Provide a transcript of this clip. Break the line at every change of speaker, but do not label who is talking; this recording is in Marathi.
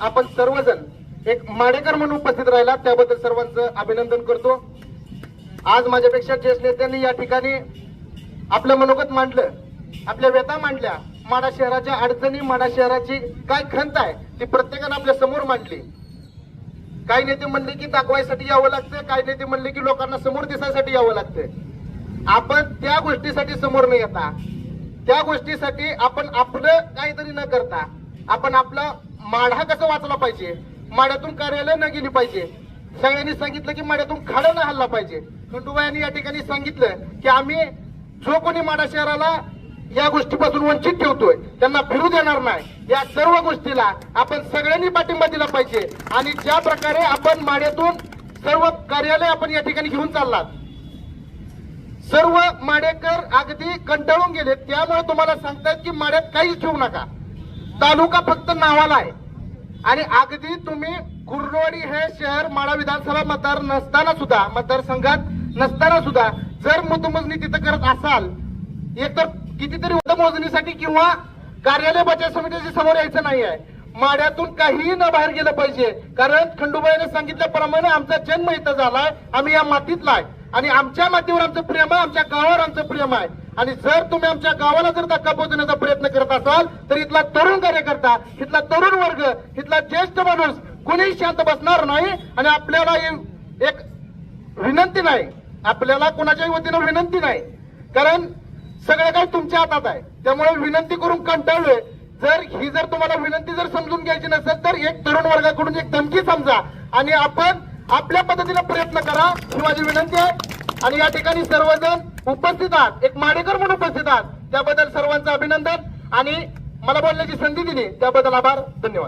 आपण सर्वजण एक माडेकर म्हणून उपस्थित राहिला त्याबद्दल सर्वांचं अभिनंदन करतो. आज माझ्यापेक्षा ज्येष्ठ नेत्यांनी या ठिकाणी आपलं मनोगत मांडलं आपल्या व्यथा मांडल्या. माडा शहराच्या अडचणी माडा शहराची काय खंत आहे ती प्रत्येकानं आपल्यासमोर मांडली. काही नेते म्हणले की दाखवायसाठी यावं लागतं काही नेते म्हणले की लोकांना समोर दिसायसाठी यावं लागतं. आपण त्या गोष्टीसाठी समोर न येता त्या गोष्टीसाठी आपण आपलं काहीतरी न करता आपण आपला माढा कसं वाचला पाहिजे? माड्यातून कार्यालय न गेली पाहिजे. सगळ्यांनी सांगितलं की माड्यातून खाडा न हल्ला पाहिजे. खंडूबाईंनी या ठिकाणी सांगितलं की आम्ही जो कोणी माडा शहराला या गोष्टीपासून वंचित ठेवतोय त्यांना फिरू देणार नाही. या सर्व गोष्टीला आपण सगळ्यांनी पाठिंबा दिला पाहिजे. आणि ज्या प्रकारे आपण माड्यातून सर्व कार्यालय आपण या ठिकाणी घेऊन चाललात सर्व माडेकर अगदी कंटाळून गेले त्यामुळे तुम्हाला सांगतात की माड्यात काहीच ठेवू नका. तालुका फक्त नावाला आहे. आणि अगदी तुम्ही कुर्डवाडी हे शहर माडा विधानसभा मतदार नसताना सुद्धा मतदारसंघात नसताना सुद्धा जर मतमोजणी तिथं करत असाल एकतर कितीतरी मतमोजणीसाठी किंवा कार्यालय बचाव समितीच्या समोर यायचं नाही आहे. माड्यातून काहीही न बाहेर गेलं पाहिजे. कारण खंडूबाईने सांगितल्याप्रमाणे आमचा जन्म इथं झालाय आम्ही या मातीतला आहे. आणि आमच्या मातीवर आमचं प्रेम आहे आमच्या गावावर आमचं प्रेम आहे. आणि जर तुम्ही आमच्या गावाला जर धक्का पोहोचण्याचा प्रयत्न करत असाल तर इथला तरुण कार्यकर्ता इथला तरुण वर्ग इथला ज्येष्ठ माणूस कोणीही शांत बसणार नाही आणि आपल्याला एक विनंती नाही. आपल्याला कोणाच्याही वतीनं विनंती नाही. कारण सगळं काही तुमच्या हातात आहे. त्यामुळे विनंती करून कंटाळलोय. जर ही जर तुम्हाला विनंती जर समजून घ्यायची नसेल तर एक तरुण वर्गाकडून एक धमकी समजा. आणि आपण आपल्या पद्धतीने प्रयत्न करा. ही माझी विनंती आहे. आणि या ठिकाणी सर्वजण उपस्थित आहात. एक माडेकर म्हणून उपस्थित आहात. त्याबद्दल सर्वांचं अभिनंदन आणि मला बोलण्याची संधी दिली. त्याबद्दल आभार. धन्यवाद.